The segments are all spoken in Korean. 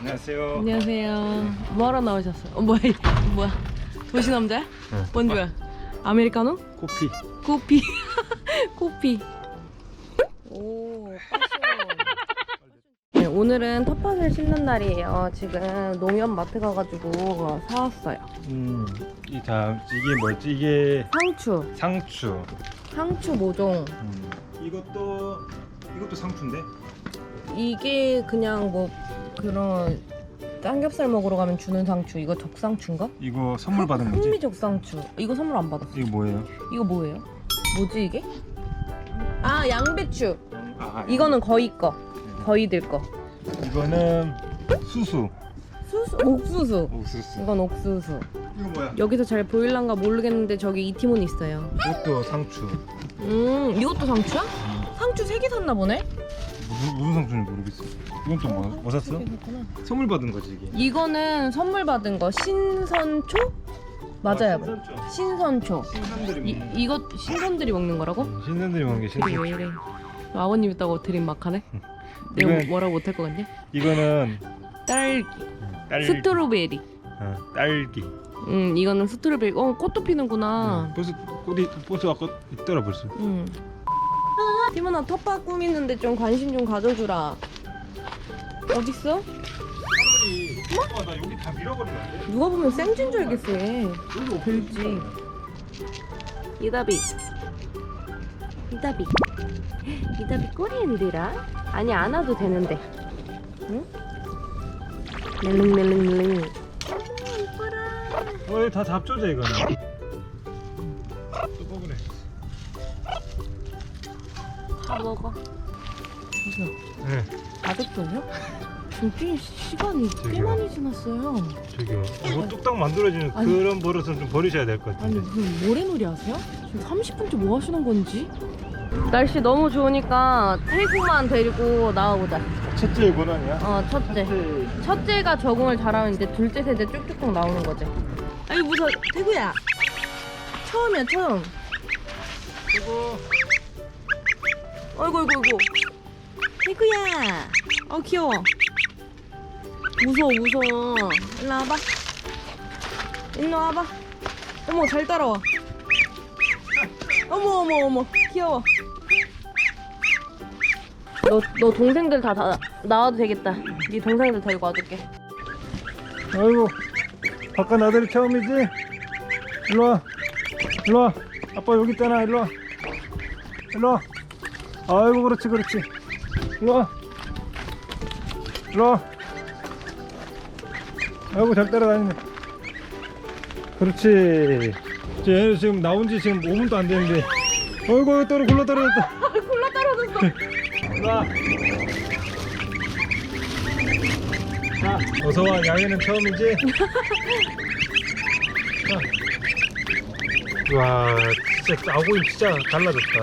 안녕하세요. 안녕하세요. 뭐하러 나오셨어요? 어, 뭐야? 이거 뭐야? 도시 남자야? 네. 뭔 거야? 아메리카노? 코피. 코피. 코피. 오, 네, 오늘은 텃밭을 심는 날이에요. 지금 농협 마트 가가지고 사왔어요. 음, 이 다음 이게 뭐지? 이게 상추, 상추. 상추 모종. 음. 이것도 이것도 상추인데? 이게 그냥 뭐 그런 삼겹살 먹으러 가면 주는 상추. 이거 적상추인가? 이거 선물 받은 거지? 흥미 적상추. 이거 선물 안 받았어. 이거 뭐예요? 이거 뭐예요? 뭐지 이게? 아 양배추. 아, 이거는 거의 거. 거의들 거. 이거는 수수. 수수 옥수수. 옥수수. 이건 옥수수. 이거 뭐야? 여기서 잘 보일란가 모르겠는데 저기 이티몬 있어요. 이것도 상추. 음 이것도 상추야? 상추 세 개 샀나 보네? 무슨 무슨 상추인지 모르겠어. 이건 또 뭐, 뭐 샀어? 선물 받은 거지 이게. 이거는 선물 받은 거 신선초? 맞아요. 아, 신선초. 신선초. 신선들이 이 먹는 이거 신선들이 먹는 거라고? 거. 신선들이 먹는 게 신선. 왜 이래? 아버님 있다고 드림 막 하네? 내가 이건- 뭐라고 못할 것 같냐? 이거는 딸기, 딸기. 스트로베리. 어, 딸기. 음 이거는 스트로베리. 어 꽃도 피는구나. 어, 벌써 꽃이 벌써 아까 있더라 벌써. 응. 티모나 텃밭 꾸미는데 좀 관심 좀 가져주라. 어딨어? 차라리 어, 나 여기 다 밀어버리면 안 돼? 누가 보면 생진 줄 알겠어 얘. 여기 들지. 이다비. 이다비. 이다비 꼬리 흔들어? 아니 안 와도 되는데. 응? 멜릉멜릉멜릉. 이뻐라. 어, 이거 다 잡초죠 이거는. 먹어. 이거 네, 아직도요? 지금 꽤 시간이 꽤 저기요. 많이 지났어요. 저기요. 이거 뚝딱 만들어지는 아니. 그런 버릇은 좀 버리셔야 될 것 아니 같은데. 무슨 모래놀이 하세요? 지금 30분째 뭐 하시는 건지? 날씨 너무 좋으니까 태구만 데리고 나와보자. 첫째 권한이야? 어 첫째. 첫째가 적응을 잘하면 이제 둘째 세대 쭉쭉쭉 나오는 거지. 아니 무서워. 태구야. 처음이야 처음. 그리고 어이구 어이구 어이구. 태구야. 어 귀여워. 무서워 무서워. 일로 와봐. 일로 와봐. 어머 잘 따라와. 어머 어머 어머 귀여워. 너, 너 동생들 다, 다 나와도 되겠다. 네 동생들 데리고 와줄게. 아이고 바깥 아들이 처음이지? 일로 와. 일로 와. 아빠 여기 있잖아. 일로 와. 일로 와. 아이고 그렇지 그렇지. 일로 와. 일로 와. 아이고 잘 따라다니네. 그렇지. 쟤 얘는 지금 나온 지 지금 5분도 안 됐는데. 아이고 떨어 굴러 떨어졌다. 굴러 떨어졌어. 일로 와. 자, 어서 와. 야외는 처음이지? 자. 와, 진짜 아고이 진짜 달라졌다.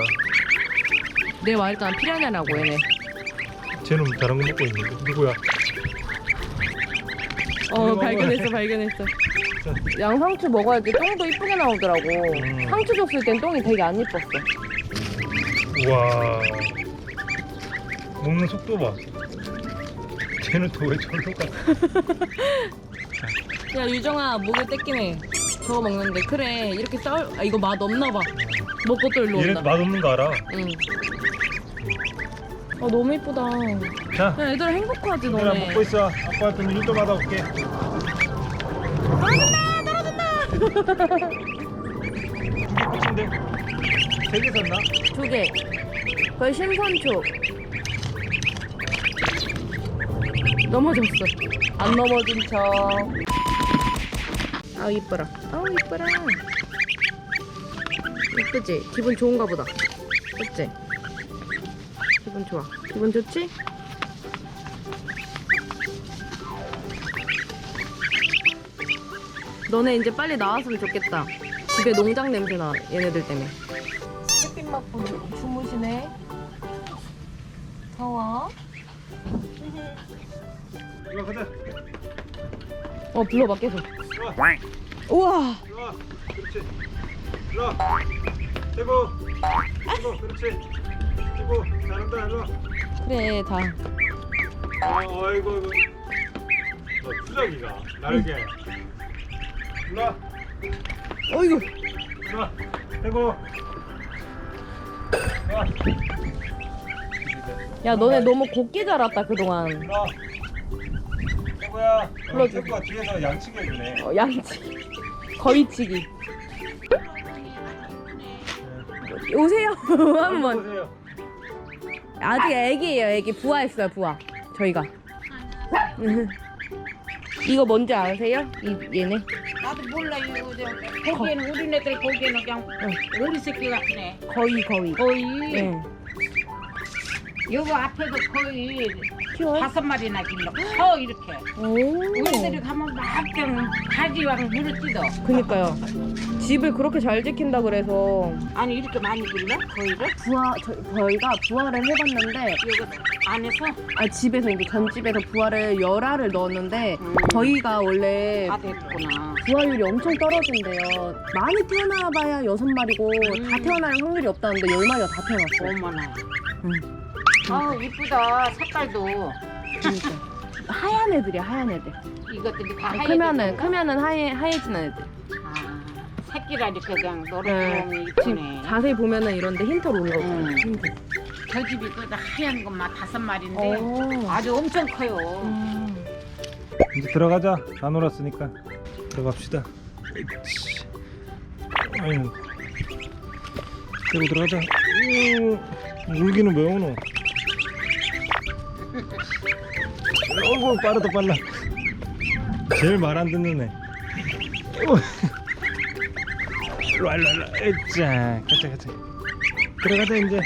내 말했잖아 피라냐라고 얘네. 쟤는 다른 거 먹고 있는데 누구야? 어 발견했어 발견했어. 자, 양상추 먹어야지 똥도 이쁘게 나오더라고. 음. 상추 줬을 땐 똥이 되게 안 이뻤어. 우와. 먹는 속도 봐. 쟤는 또 왜 저리로 가? 야 유정아 목에 떼끼네. 저거 먹는데 그래 이렇게 싸울 아 이거 맛 없나 봐. 먹고 또 일로 얘는 온다. 맛없는 거 알아? 응. 어 너무 이쁘다. 자, 야 얘들아 행복하지 얘들아 너네. 먹고 있어. 아빠한테 일좀 받아올게. 떨어진다 떨어진다. 끝인데? 세개 샀나? 두 개. 거의 신선초. 넘어졌어. 안 넘어진 척. 아우 이뻐라. 아우 이뻐라. 이쁘지? 기분 좋은가 보다. 그치? 기분 좋아. 기분 좋지? 너네 이제 빨리 나왔으면 좋겠다. 집에 농장 냄새 나, 얘네들 때문에. 햇빛 맞고 주무시네. 더워. 이거 가자. 어, 불러봐, 계속. 우와! 와. 그렇지. 일로 와. 대고. 대고. 그렇지. 대고. 잘한다. 일로 와. 그래, 다. 어, 아이고, 아이고. 투자기가 날개. 일로 와. 어이구. 일로 와. 대고. 와. 야 너네 너무 곱게 자랐다 그동안. 일로 와. 대고야. 불러줘. 대고가 뒤에서 양치기 해주네. 어, 양치기. 거위치기. 오세요 한번. 보세요. 아직 애기예요 애기 부화했어요 부화. 저희가. 이거 뭔지 아세요? 이 얘네. 나도 몰라요. 저 보기에는 우리네들 보기에는 그냥 오리 새끼 같네. 거위 거위. 거의 네. 여기 앞에도 거의 키워요? 다섯 마리나 길러. 커 이렇게. 오. 우리들이 가면 막 그냥 가지왕 물을 뜯어. 그니까요. 집을 그렇게 잘 지킨다 그래서 아니 이렇게 많이 길러? 거의를? 부화 저, 저희가 부화를 해봤는데 여기 안에서 아 집에서 이제 전집에서 부화를 열알을 넣었는데 음. 저희가 원래 다 됐구나. 부화율이 엄청 떨어진대요. 많이 태어나봐야 여섯 마리고 음. 다 태어날 확률이 없다는데 열 마리가 다 태어났어요. 어머나. 응. 아 이쁘다. 색깔도 진짜. 하얀 애들이야 하얀 애들. 이것들이 다 하얘. 아, 크면은 크면은 하얘 하얘지는 애들. 아 새끼라 이렇게 그냥 네. 노릇노릇 지금 이쁘네. 자세히 보면은 이런데 흰털 거. 음. 흰털. 저 집이 그 하얀 것만 다섯 마리인데 오. 아주 엄청 커요. 음. 이제 들어가자. 다 놀았으니까. 들어갑시다. 으이치. 아유. 대고 들어가자. 음, 울기는 왜 오노? 어이구 빠르다 빨라. 제일 말 안 듣는 애. 어이구. 일로 와 일로 와, 일로 와. 에짜 가자 가자. 들어가자 이제.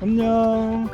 안녕.